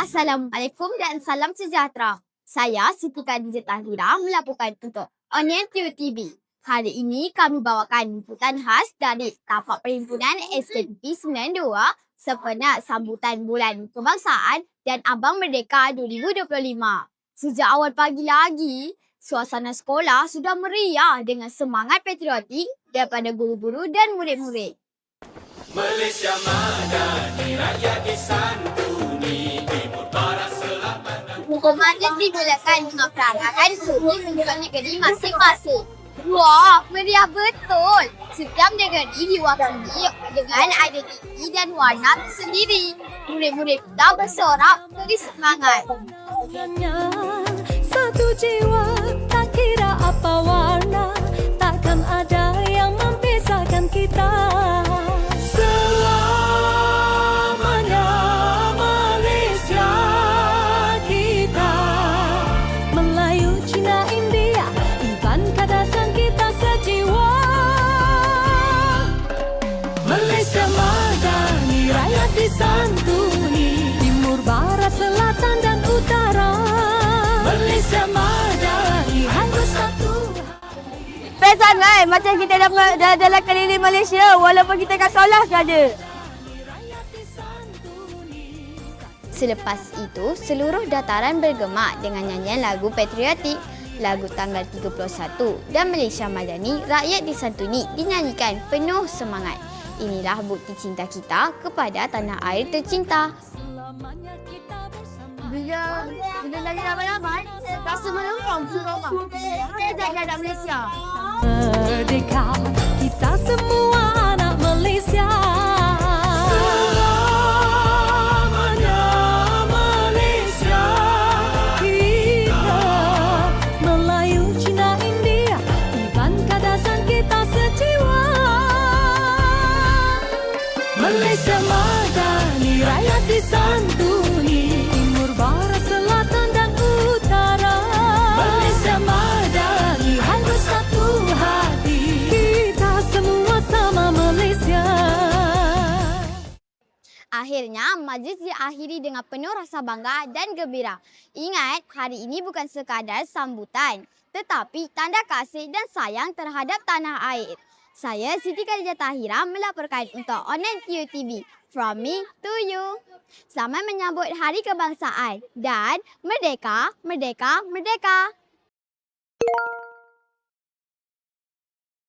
Assalamualaikum dan salam sejahtera. Saya Siti Khadijah Tahira melaporkan untuk Onion Tiu TV. Hari ini kami bawakan liputan khas dari tapak perhimpunan SKP 92 sempena sambutan bulan kebangsaan dan Abang Merdeka 2025. Sejak awal pagi lagi, suasana sekolah sudah meriah dengan semangat patriotik daripada guru-guru dan murid-murid. Malaysia Madani Rakyat Timur Barat Komandan dimulakan dengan perangakan kursi menunjukkan negeri masing-masing. Wah, meriah betul. Setiap negeri diwakili dengan identiti dan warna tersendiri. Murid-murid kita bersorak beri semangat. Satu jiwa tak kira apa warna Best sangat macam kita dapat dah dalam keliling Malaysia walaupun kita kat Solah rakyat disantuni Selepas itu, seluruh dataran bergema dengan nyanyian lagu patriotik, lagu tanggal 31 dan Malaysia Madani Rakyat Disantuni dinyanyikan penuh semangat. Inilah bukti cinta kita kepada tanah air tercinta. Selamanya kita bersama Bila bila lagi ramai-ramai, rasa menengok di rumah. Kita jaga anak Malaysia. Merdeka. Kita semua anak Malaysia. Selamanya Malaysia. Kita Melayu, Cina, India Iban kadasan kita sejiwa. Malaysia Madani Akhirnya, majlis diakhiri dengan penuh rasa bangga dan gembira. Ingat, hari ini bukan sekadar sambutan, tetapi tanda kasih dan sayang terhadap tanah air. Saya Siti Khadijah Tahira melaporkan untuk Online Q TV. From me to you. Selamat menyambut Hari Kebangsaan dan Merdeka, Merdeka, Merdeka.